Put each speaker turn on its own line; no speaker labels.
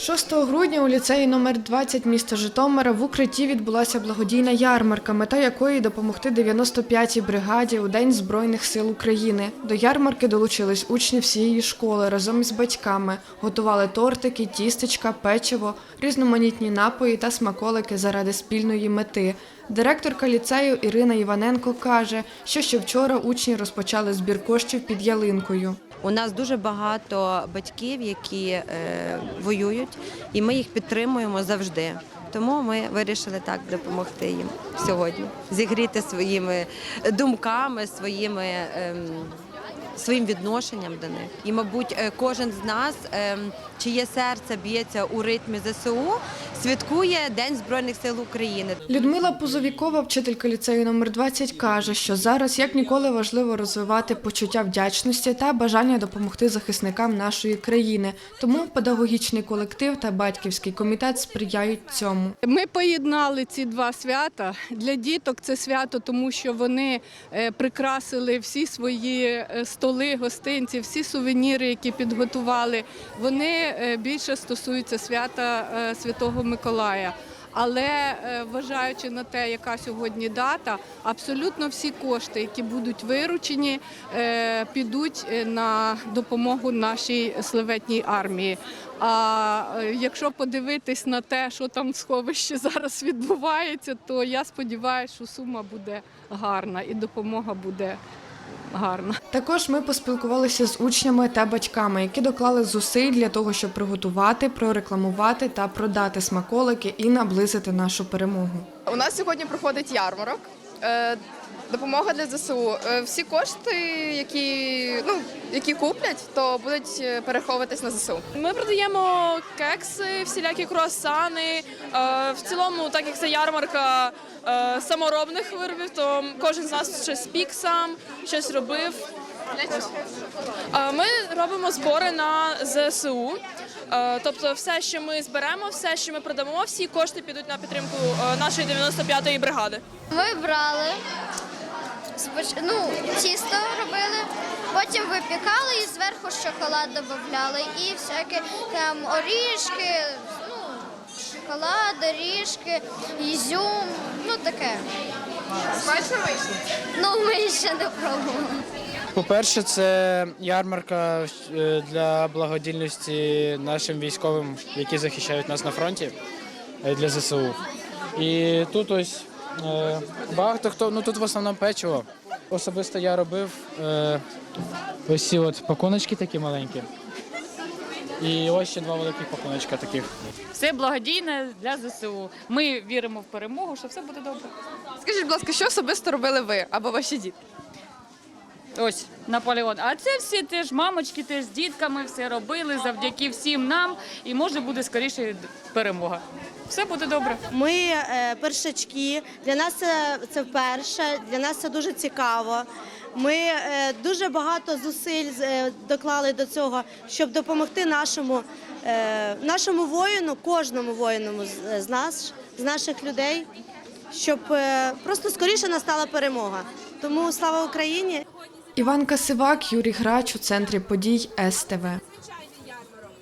6 грудня у ліцеї номер 20 міста Житомира в укритті відбулася благодійна ярмарка, мета якої допомогти 95-й бригаді у День Збройних сил України. До ярмарки долучились учні всієї школи разом із батьками. Готували тортики, тістечка, печиво, різноманітні напої та смаколики заради спільної мети. Директорка ліцею Ірина Іваненко каже, що ще вчора учні розпочали збір коштів під ялинкою.
У нас дуже багато батьків, які е, воюють, і ми їх підтримуємо завжди. Тому ми вирішили так допомогти їм сьогодні, зігріти своїми думками, своїми, ем, своїм відношенням до них. І, мабуть, е, кожен з нас, ем, чиє серце б'ється у ритмі ЗСУ, святкує День Збройних сил України.
Людмила Пузовікова, вчителька ліцею номер 20, каже, що зараз як ніколи важливо розвивати почуття вдячності та бажання допомогти захисникам нашої країни. Тому педагогічний колектив та батьківський комітет сприяють цьому.
Ми поєднали ці два свята. Для діток це свято, тому що вони е, прикрасили всі свої е, столи, гостинці, всі сувеніри, які підготували. Вони е, більше стосуються свята е, Святого Миколая. Але е, вважаючи на те, яка сьогодні дата, абсолютно всі кошти, які будуть виручені, підуть на допомогу нашій славетній армії. А якщо подивитись на те, що там в сховищі зараз відбувається, то я сподіваюся, що сума буде гарна і допомога буде гарна.
Також ми поспілкувалися з учнями та батьками, які доклали зусиль для того, щоб приготувати, прорекламувати та продати смаколики і наблизити нашу перемогу.
У нас сьогодні проходить ярмарок. Допомога для ЗСУ. Е, Всі кошти, які ну які куплять, то будуть е, переховуватись на ЗСУ.
Ми продаємо кекси, всілякі круасани. Е, В цілому, так як це ярмарка саморобних виробів, то кожен з нас щось спік сам, щось робив. Ми робимо збори на ЗСУ. Тобто, все, що ми зберемо, все, що ми продамо, всі кошти підуть на підтримку нашої 95-ї бригади.
Ми брали, ну, тісто робили, потім випікали і зверху шоколад додавали. І всякі там орішки, ну, шоколад, орішки, ізюм, ну таке.
Смачно вийшло?
Ну, ми ще не пробували.
По-перше, це ярмарка е, для благодійності нашим військовим, які захищають нас на фронті е, для ЗСУ. І тут ось багато хто, ну тут в основному печиво. Особисто я робив е, ось ці от пакуночки такі маленькі. І ось ще два великих пакуночка таких.
Все благодійне для ЗСУ. Ми віримо в перемогу, що все буде добре.
Скажіть, будь ласка, що особисто робили ви або ваші діти?
Ось Наполеон. А це всі теж мамочки, теж з дітками все робили завдяки всім нам. І може буде скоріше перемога. Все буде добре.
Ми е, першачки. Для нас це, це вперше, для нас це дуже цікаво. Ми е, дуже багато зусиль е, доклали до цього, щоб допомогти нашому, е, нашому воїну, кожному воїну з, з нас, з наших людей, щоб е, просто скоріше настала перемога. Тому слава Україні!
Іван Касивак, Юрій Грач у центрі подій СТВ.